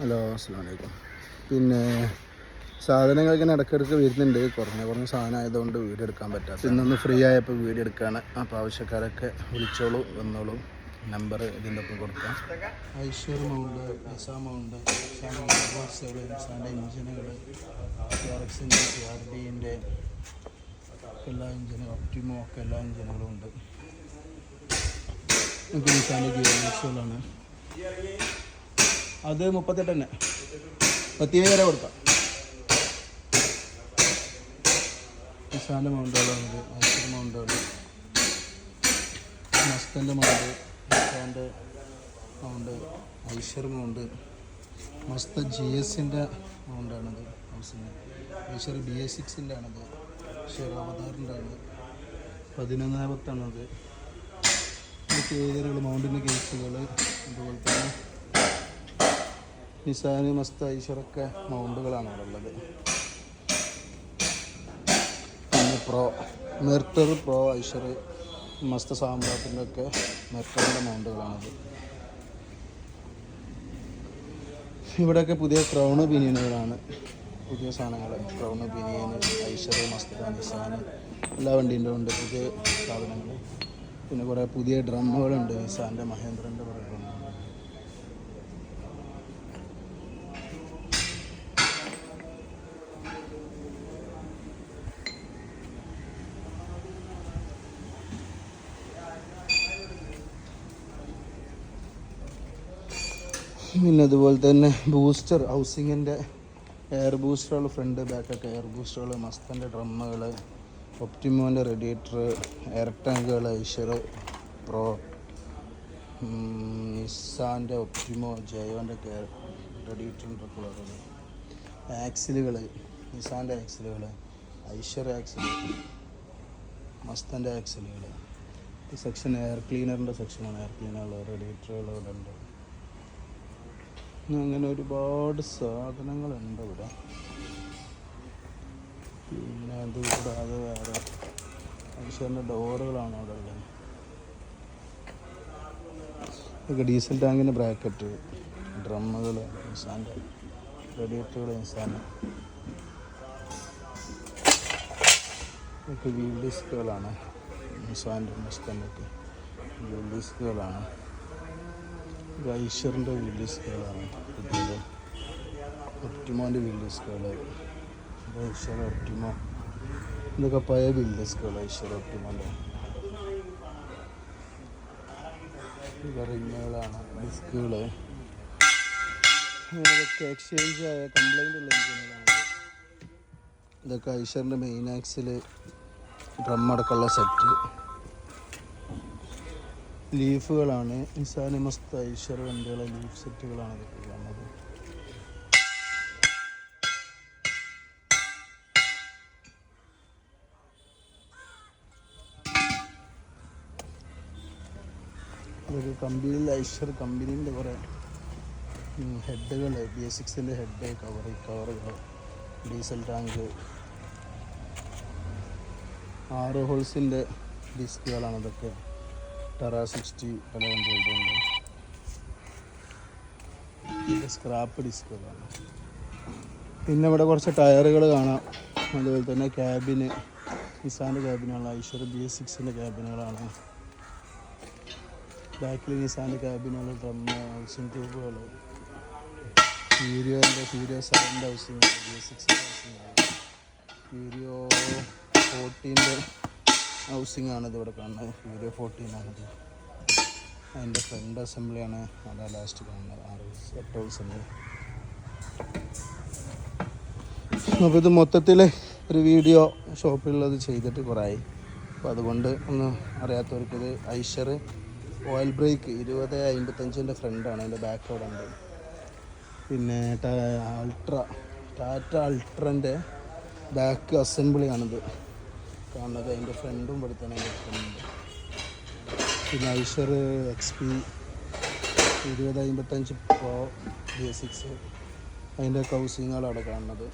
Hello അസ്സാം വലൈക്കും പിന്നെ സാധനങ്ങൾ ഇങ്ങനെ ഇടയ്ക്കിടയ്ക്ക് വരുന്നുണ്ട്. കുറഞ്ഞ കുറഞ്ഞ സാധനം ആയതുകൊണ്ട് വീഡിയോ എടുക്കാൻ പറ്റാത്ത. ഇന്നൊന്ന് ഫ്രീ ആയപ്പോൾ വീഡിയോ എടുക്കുകയാണ് അപ്പോൾ ആവശ്യക്കാരൊക്കെ വിളിച്ചോളൂ വന്നോളൂ. നമ്പർ ഇതിന്റെ ഒപ്പം കൊടുക്കാം. ഐശ്വർ മൗണ്ട് മൗണ്ട് എഞ്ചിനുകൾ എല്ലാ എഞ്ചിനും ഒപ്റ്റിമോ ഒക്കെ എല്ലാ എഞ്ചിനുകളും ഉണ്ട്. നിസാന്റെ ഗിയർബോക്സുകളാണ് അത് മുപ്പത്തെട്ട് തന്നെ. പത്തിയേഴ് വരെ കൊടുക്കാം. വിശാല മൗണ്ടുകളുണ്ട് ഐശ്വർ മൗണ്ടുകൾ മസ്തന്റെ മൗണ്ട് മസ്താന്റെ മൗണ്ട് ഐശ്വർ മൗണ്ട് മസ്ത ജി എസിന്റെ മൗണ്ടാണത് ഹൗസിന് ഐശ്വർ ബി എ സിക്സിന്റെ ആണത്. ഐശ്വർ അവതാറിന്റെ ആണ് പതിനൊന്നാമത്താണത് കേജറുകൾ മൗണ്ടിന്റെ കേസുകൾ അതുപോലെ തന്നെ നിസാന് മസ്ത ഈശ്വറൊക്കെ മൗണ്ടുകളാണ് അവിടെ ഉള്ളത്. പിന്നെ പ്രോ മെർട്ടർ പ്രോ ഐശ്വർ മസ്ത സാമ്രാട്ടിന്റെ ഒക്കെ മെർട്ടറിന്റെ മൗണ്ടുകളാണത്. ഇവിടെയൊക്കെ പുതിയ ക്രൗണ് ബിനിയനുകളാണ് പുതിയ സാധനങ്ങൾ ക്രൗണ് ബിനിയൻ ഐശ്വർ മസ്ത നിസാന് എല്ലാ വണ്ടീന്റെ ഉണ്ട് പുതിയ സാധനങ്ങൾ. പിന്നെ കുറേ പുതിയ ഡ്രമ്മുകളുണ്ട് നിസാന്റെ മഹേന്ദ്രന്റെ കുറേ പിന്നെ അതുപോലെ തന്നെ ബൂസ്റ്റർ ഹൗസിങ്ങിന്റെ എയർ ബൂസ്റ്ററുകൾ ഫ്രണ്ട് ബാക്കൊക്കെ എയർ ബൂസ്റ്ററുകൾ മസ്തന്റെ ഡ്രമ്മുകൾ ഒപ്റ്റിമോന്റെ റേഡിയേറ്റർ എയർ ടാങ്കുകൾ ഐഷർ പ്രോ നിസാന്റെ ഒപ്റ്റിമോ ജയോന്റെ കെയർ റേഡിയേറ്ററിന്റെ കൂടെ ആക്സിലുകൾ നിസാന്റെ ആക്സിലുകൾ ഐഷർ ആക്സിലുകൾ മസ്തന്റെ ആക്സിലുകൾ സെക്ഷൻ എയർ ക്ലീനറിന്റെ സെക്ഷനാണ് എയർ ക്ലീനറുകൾ റേഡിയേറ്ററുകൾ ഇവിടെ ഉണ്ട്. അങ്ങനെ ഒരുപാട് സാധനങ്ങളുണ്ട് ഇവിടെ. പിന്നെ അത് കൂടാതെ വേറെ. മനുഷ്യന്റെ ഡോറുകളാണ് അവിടെ ഉള്ളത്. ഇതൊക്കെ ഡീസൽ ടാങ്കിന്റെ ബ്രാക്കറ്റ് ഡ്രമ്മുകൾ ഇൻസാന്റെ റേഡിയേറ്ററുകൾ ഇൻസാന്റെ ഇതൊക്കെ വീൽ ഡിസ്കുകളാണ് ഇൻസാന്റെ മസ്തന്റെ ഒക്കെ വീൽ ഡിസ്കുകളാണ് ഇത് ഐശ്വറിന്റെ വീൽ ഡിസ്കുകളാണ് ഇതിന്റെ ഒപ്റ്റിമോന്റെ ഡിസ്കുകൾ ഇത് ഐശ്വർ ഒപ്റ്റിമോ. ഇതൊക്കെ പഴയ വീൽ ഡിസ്കുകൾ ഐശ്വർ ഒപ്റ്റിമോന്റെ. റിങ്ങുകളാണ് ഡിസ്കുകൾ ഇതൊക്കെ എക്സ്ചേഞ്ച് ആയ കംപ്ലൈന്റ് ഉള്ള ഇതൊക്കെ ഐശ്വറിന്റെ മെയിൻ ആക്സിൽ ഡ്രം അടക്കമുള്ള സെറ്റ് ലീഫുകളാണ്. ഇൻസാനി മസ്ത് ഐശ്വർ വണ്ടികളെ ലീഫ് സെറ്റുകളാണ് ഇതൊക്കെ കാണുന്നത്. അതൊക്കെ കമ്പനിയിൽ ഐശ്വർ കമ്പനീന്റെ കുറേ ഹെഡുകൾ ബി എസ് സിക്സിന്റെ ഹെഡ് കവർ കവറുകൾ ഡീസൽ ടാങ്ക് ആറ് ഹോൾസിന്റെ ഡിസ്കുകളാണ് ഇതൊക്കെ. ടെറ സിക്സ്റ്റി പല ഇത് സ്ക്രാപ്പ് ഡിസ്കുകളാണ് പിന്നെ ഇവിടെ കുറച്ച് ടയറുകൾ കാണാം. അതുപോലെ തന്നെ ക്യാബിന് നിസാന്റെ ക്യാബിനുകളാണ് ഐശ്വർ ബി എസ് സിക്സിന്റെ ക്യാബിനുകളാണ് ബാക്കിൽ നിസാന്റെ ക്യാബിനുകൾ ഡ്രം ഹൗസിംഗ് ട്യൂബുകൾ ഹീരിയോന്റെ ഹീരിയോ സെവന്റെ ഹൗസിംഗ് ബി എസ് സിക്സിന്റെ ഹൗസിംഗ് ഹീരിയോ ഫോർട്ടീന്റെ ഹൗസിംഗ് ആണ് ഇതിവിടെ കാണുന്നത്. വീഡിയോ ഫോർട്ടീൻ ആണിത്. അതിന്റെ ഫ്രണ്ട് അസംബ്ലിയാണ് അതാ ലാസ്റ്റ് കാണുന്നത്. ആറ് എട്ട് ഹൗസ് ഉണ്ട് അപ്പോൾ ഇത് മൊത്തത്തിൽ ഒരു വീഡിയോ ഷോപ്പിലുള്ളത് ചെയ്തിട്ട് കുറേ അപ്പോൾ അതുകൊണ്ട് ഒന്ന് അറിയാത്തവർക്ക് ഇത് ഐഷർ ഓയിൽ ബ്രേക്ക് ഇരുപത് അമ്പത്തഞ്ചിന്റെ ഫ്രണ്ടാണ് അതിന്റെ ബാക്ക് അവിടെ ഉണ്ട്. പിന്നെ അൾട്ര ടാറ്റ അൾട്രന്റെ ബാക്ക് അസംബ്ലിയാണിത് കാണുന്നത് അതിന്റെ ഫ്രണ്ടും ഇവിടെ തന്നെ നിൽക്കുന്നുണ്ട് പിന്നെ ഐഷർ എക്സ് പി ഇരുപത് അമ്പത്തഞ്ച് പ്രോ ബി സിക്സ് അതിന്റെ കൗസിങ്ങാണ് അവിടെ കാണുന്നത്.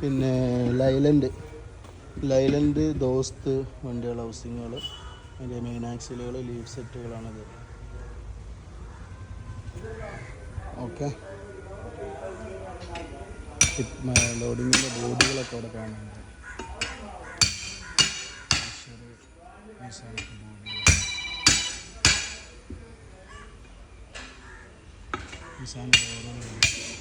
പിന്നെ ലൈലൻഡ് ലൈലൻഡ് ദോസ്ത് വണ്ടികൾ ഹൗസിങ്ങുകൾ. അതിന്റെ മെയിൻ ആക്സിലുകൾ ലീവ് സെറ്റുകളാണിത് ഓക്കെ ലോഡിങ്ങിന്റെ ബോർഡുകളൊക്കെ അവിടെ കാണുന്നുണ്ട്. ഈ സാധനം